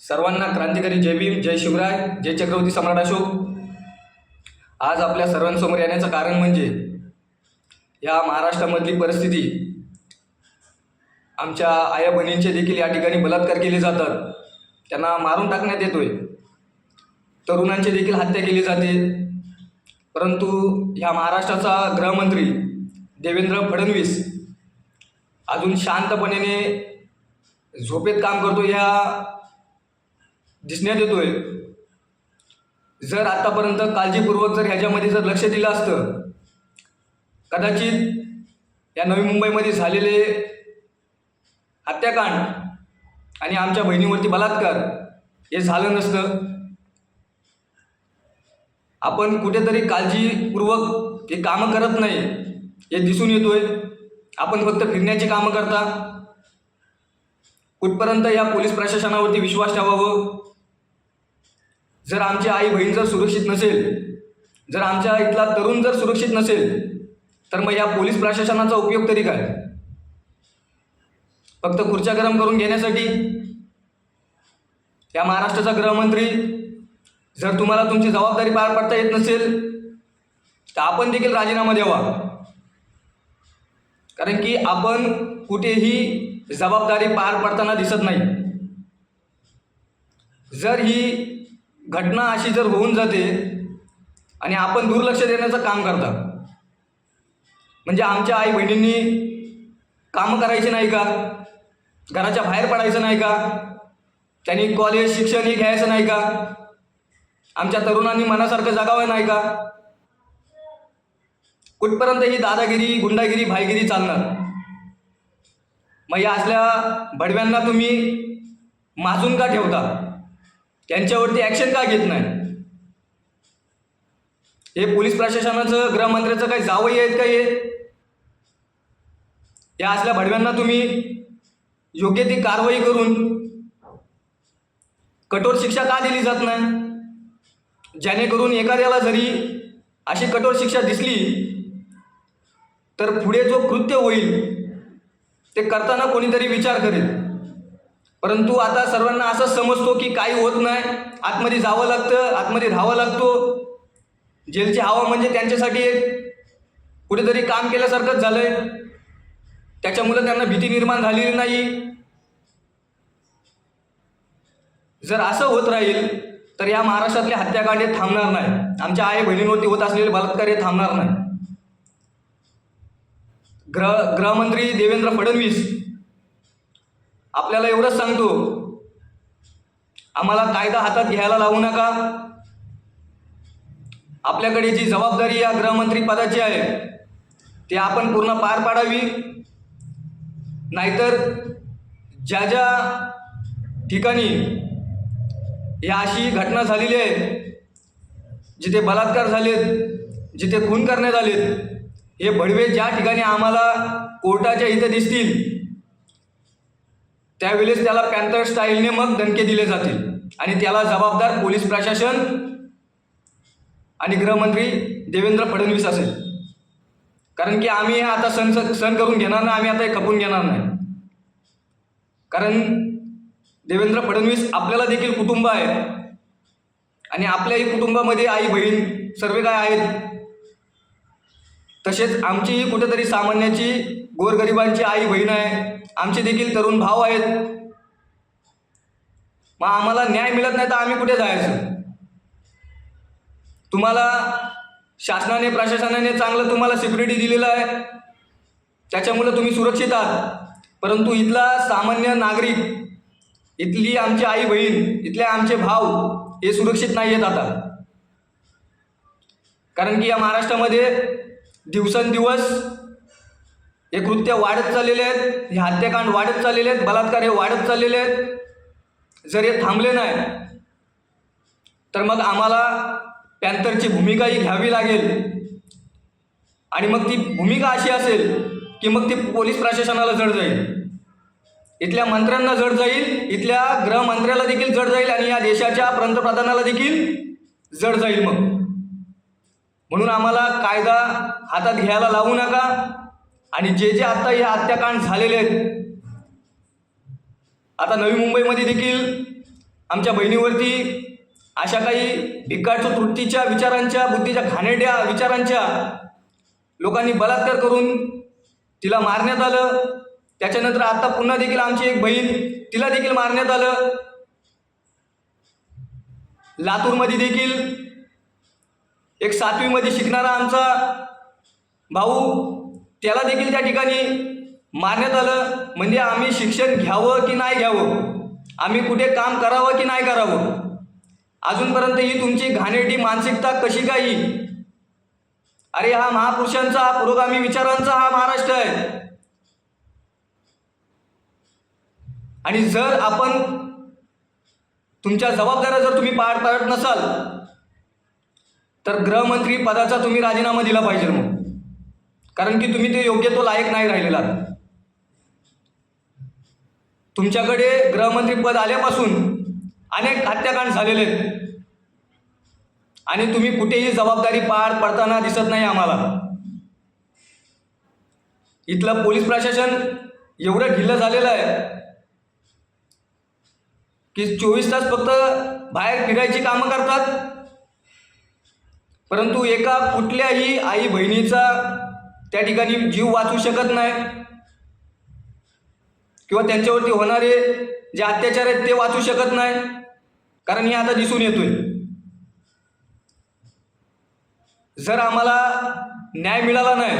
सर्वांना क्रांतिकारी जय भीम जय शिवराय जय चक्रवर्ती सम्राट अशोक. आज आपल्या सर्वांसमोर येण्याचं कारण म्हणजे या महाराष्ट्रामधली परिस्थिती. आमच्या आया बहिणींचे देखील या ठिकाणी बलात्कार केले जातात. त्यांना मारून टाकण्यात येतोय. तरुणांची देखील हत्या केली जाते. परंतु ह्या महाराष्ट्राचा गृहमंत्री देवेंद्र फडणवीस अजून शांतपणे झोपेत काम करतो या दिसण्यात येतोय. जर आतापर्यंत काळजीपूर्वक जर ह्याच्यामध्ये जर लक्ष दिलं असतं कदाचित या नवी मुंबईमध्ये झालेले हत्याकांड आणि आमच्या बहिणीवरती बलात्कार हे झालं नसतं. आपण कुठेतरी काळजीपूर्वक हे कामं करत नाही हे दिसून येतोय. आपण फक्त फिरण्याची कामं करता. कुठपर्यंत या पोलीस प्रशासनावरती विश्वास ठेवावं? जर आमची आई बहीण जर सुरक्षित नसेल जर आमच्या इथला तरुण जर सुरक्षित नसेल तर मग या पोलीस प्रशासनाचा उपयोग तरी काय? फक्त खुर्च्या गरम करून घेण्यासाठी? या महाराष्ट्राचा गृहमंत्री जर तुम्हाला तुमची जबाबदारी पार पाडता येत नसेल तर आपण देखील राजीनामा द्यावा. कारण की आपण कुठेही जबाबदारी पार पाडताना दिसत नाही. जर ही घटना अशी जर होऊन जाते आणि आपण दुर्लक्ष देण्याचं काम करता म्हणजे आमच्या आई बहिणींनी कामं करायची नाही का? घराच्या बाहेर पडायचं नाही का? त्यांनी कॉलेज शिक्षण हे घ्यायचं नाही का? आमच्या तरुणांनी मनासारखं जगावं नाही का? कुठपर्यंत ही दादागिरी गुंडागिरी भाईगिरी चालणार? मग या असल्या भडव्यांना तुम्ही माजून का ठेवता? त्यांच्यावरती ॲक्शन का घेत नाही? हे पोलीस प्रशासनाचं गृहमंत्र्याचं काही जावई आहेत का हे? या असल्या भडव्यांना तुम्ही योग्य ती कारवाई करून कठोर शिक्षा का दिली जात नाही? जेणेकरून एखाद्याला जरी अशी कठोर शिक्षा दिसली तर पुढे जो कृत्य होईल ते करताना कोणीतरी विचार करेल. परंतु आता सर्वांना असं समजतो की काही होत नाही. आतमध्ये जावं लागतं आतमध्ये राहावं लागतो. जेलची हवा म्हणजे त्यांच्यासाठी एक कुठेतरी काम केल्यासारखंच झालं आहे त्याच्यामुळं त्यांना भीती निर्माण झालेली नाही. जर असं होत राहील तर या महाराष्ट्रातले हत्याकांड हे थांबणार नाही. आमच्या आई बहिणींवरती होत असलेले बलात्कार हे थांबणार नाही. ग्रह गृहमंत्री देवेंद्र फडणवीस आपल्याला एवढंच सांगतो. आम्हाला कायदा हातात घ्यायला लावू नका. आपल्याकडे जी जबाबदारी या गृहमंत्री पदाची आहे ती आपण पूर्ण पार पाडावी. नाहीतर ज्या ज्या ठिकाणी या अशी घटना झालेली आहे जिथे बलात्कार झालेत जिथे खून करण्यात आलेत हे बडवे ज्या ठिकाणी आम्हाला कोर्टाच्या इथं दिसतील त्यावेळेस त्याला पॅन्थर स्टाईलने मग दणके दिले जातील. आणि त्याला जबाबदार पोलीस प्रशासन आणि गृहमंत्री देवेंद्र फडणवीस असेल. कारण की आम्ही हे आता सण सण करून घेणार नाही आम्ही आता हे खपून घेणार नाही. कारण देवेंद्र फडणवीस आपल्याला देखील कुटुंब आहे. आणि आपल्याही कुटुंबामध्ये आई बहीण सर्व काय आहेत. तसेच आमचीही कुठेतरी सामान्याची गोरगरिबांची आई बहीण आहे. आमचे देखील तरुण भाव आहेत. मग आम्हाला न्याय मिळत नाही तर आम्ही कुठे जायचं? तुम्हाला शासनाने प्रशासनाने चांगलं तुम्हाला सिक्युरिटी दिलेलं आहे. त्याच्यामुळं तुम्ही सुरक्षित आहात. परंतु इथला सामान्य नागरिक इथली आमची आई बहीण इथले आमचे भाव हे सुरक्षित नाही आहेत आता. कारण की या महाराष्ट्रामध्ये दिवसेंदिवस हे कृत्य वाढत चाललेले आहेत हे हत्याकांड वाढत चाललेले आहेत बलात्कार हे वाढत चाललेले आहेत. जर हे थांबले नाही तर मग आम्हाला पॅन्थरची भूमिकाही घ्यावी लागेल. आणि मग ती भूमिका अशी असेल की मग ती पोलीस प्रशासनाला जड जाईल. इथल्या मंत्र्यांना जड जाईल इथल्या गृहमंत्र्याला देखील जड जाईल आणि या देशाच्या पंतप्रधानाला देखील जड जाईल मग. म्हणून आम्हाला कायदा हातात घ्यायला लावू नका. आणि जे जे आता हे हत्याकांड झालेले आहेत आता नवी मुंबईमध्ये देखील आमच्या बहिणीवरती अशा काही भिकाटच्या तृप्तीच्या विचारांच्या बुद्धीच्या घाणेड्या विचारांच्या लोकांनी बलात्कार करून तिला मारण्यात आलं. त्याच्यानंतर आता पुन्हा देखील आमची एक बहीण तिला देखील मारण्यात आलं. लातूरमध्ये देखील एक सातवीमध्ये शिकणारा आमचा भाऊ त्याला देखील त्या ठिकाणी मारण्यात आलं. म्हणजे आम्ही शिक्षण घ्यावं की नाही घ्यावं? आम्ही कुठे काम करावं की नाही करावं? अजूनपर्यंत ही तुमची घाणेरडी मानसिकता कशी काही अरे हा महापुरुषांचा हा पुरोगामी विचारांचा हा महाराष्ट्र आहे. आणि जर आपण तुमच्या जबाबदाऱ्या जर तुम्ही पार पाडत नसाल तर गृहमंत्री पदाचा तुम्ही राजीनामा दिला पाहिजे मग. कारण की तुम्ही ते योग्य तो लायक नाही राहिलेला तुमच्याकडे गृहमंत्री पद आल्यापासून अनेक हत्याकांड झालेले आहेत. आणि तुम्ही कुठेही जबाबदारी पार पडताना दिसत नाही आम्हाला. इथलं पोलीस प्रशासन एवढं ढिल्लं झालेलं आहे की चोवीस तास फक्त बाहेर फिरायची कामं करतात. परंतु एका कुठल्याही आई बहिणीचा त्या ठिकाणी जीव वाचू शकत नाही. किंवा त्यांच्यावरती होणारे जे अत्याचार आहेत ते वाचू शकत नाही. कारण हे आता दिसून येतोय. जर आम्हाला न्याय मिळाला नाही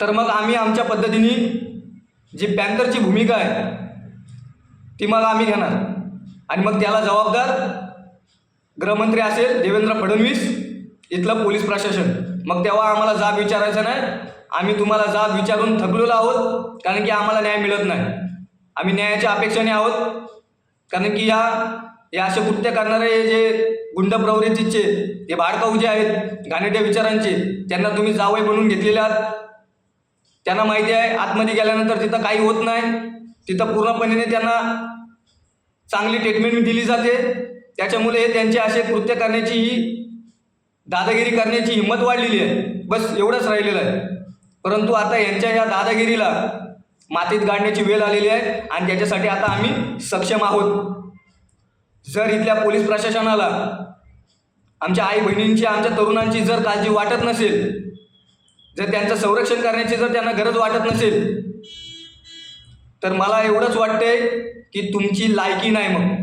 तर मग आम्ही आमच्या पद्धतीने जी बँकरची भूमिका आहे ती मग आम्ही घेणार. आणि मग त्याला जबाबदार गृहमंत्री असेल देवेंद्र फडणवीस इथलं पोलीस प्रशासन. मग तेव्हा आम्हाला जाब विचारायचा नाही. आम्ही तुम्हाला जाब विचारून थकलेलो आहोत कारण की आम्हाला न्याय मिळत नाही. आम्ही न्यायाच्या अपेक्षाने आहोत कारण की या या असे कृत्य करणारे जे गुंड प्रवृत्तीचे जे भाडकाऊ जे आहेत घाणेट्या विचारांचे त्यांना तुम्ही जावई बनवून घेतलेले आहात. त्यांना माहिती आहे आतमध्ये गेल्यानंतर तिथं काही होत नाही. तिथं पूर्णपणे त्यांना चांगली ट्रीटमेंट दिली जाते. त्याच्यामुळे हे त्यांचे असे कृत्य करण्याची ही दादागिरी करण्याची हिंमत वाढलेली आहे. बस एवढंच राहिलेलं आहे. परंतु आता यांच्या या दादागिरीला मातीत गाडण्याची वेळ आलेली आहे आणि त्याच्यासाठी आता आम्ही सक्षम आहोत. जर इथल्या पोलीस प्रशासनाला आमच्या आई बहिणींची आमच्या तरुणांची जर काळजी वाटत नसेल जर त्यांचं संरक्षण करण्याची जर त्यांना गरज वाटत नसेल तर मला एवढंच वाटतंय की तुमची लायकी नाही मग.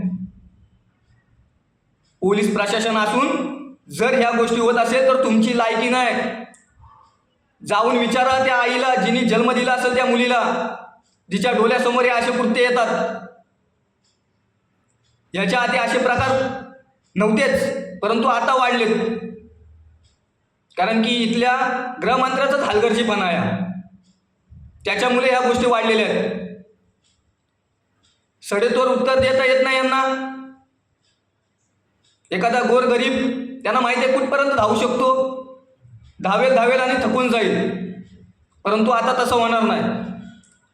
पोलीस प्रशासन असून जर ह्या गोष्टी होत असेल तर तुमची लायकी नाही. जाऊन विचारा त्या आईला जिने जन्म दिला असेल त्या मुलीला. जिच्या डोळ्यासमोर हे असे कृत्य येतात. याच्या आधी असे प्रकार नव्हतेच परंतु आता वाढलेत. कारण की इथल्या गृहमंत्र्याचाच हलगर्जीपणा आहे. त्याच्यामुळे ह्या गोष्टी वाढलेल्या आहेत. सडेतोर उत्तर देता येत नाही यांना. एखादा गोर गरीब त्यांना माहिती आहे कुठपर्यंत धावू शकतो. धावेल धावेल आणि थकून जाईल. परंतु आता तसं होणार नाही.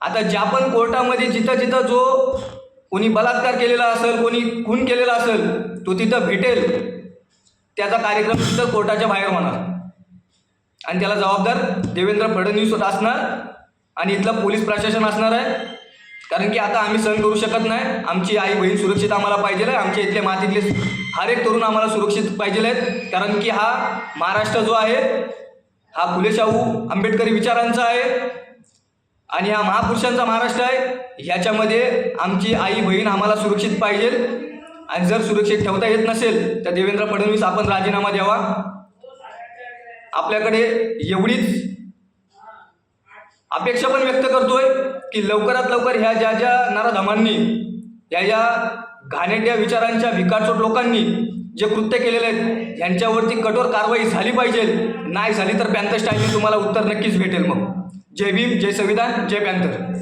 आता ज्या पण कोर्टामध्ये जिथं जिथं जो कोणी बलात्कार केलेला असेल कोणी खून केलेला असेल तो तिथं भेटेल. त्याचा कार्यक्रम तिथं कोर्टाच्या बाहेर होणार. आणि त्याला जबाबदार देवेंद्र फडणवीस असणार आणि इथलं पोलीस प्रशासन असणार आहे. कारण की आता आम्ही सहन करू शकत नाही. आमची आई बहीण सुरक्षित आम्हाला पाहिजे आहे. आमच्या इथले मातीतले हर एक तरुण आम्हाला सुरक्षित पाहिजे आहेत कारण की हा महाराष्ट्र जो आहे हा फुले शाहू आंबेडकरी विचारांचा आहे आणि हा महापुरुषांचा महाराष्ट्र आहे. ह्याच्यामध्ये आमची आई बहीण आम्हाला सुरक्षित पाहिजे आणि जर सुरक्षित ठेवता येत नसेल तर देवेंद्र फडणवीस आपण राजीनामा द्यावा. आपल्याकडे एवढीच अपेक्षा पण व्यक्त करतोय की लवकरात लवकर ह्या ज्या ज्या नराधमांनी ह्या ज्या घाणेट्या विचारांच्या भिकारचोट लोकांनी जे कृत्य केलेले आहेत यांच्यावरती कठोर कारवाई झाली पाहिजे. नाही झाली तर पॅन्थर स्टाईलने तुम्हाला उत्तर नक्कीच भेटेल मग. जय भीम जय संविधान जय पॅन्थर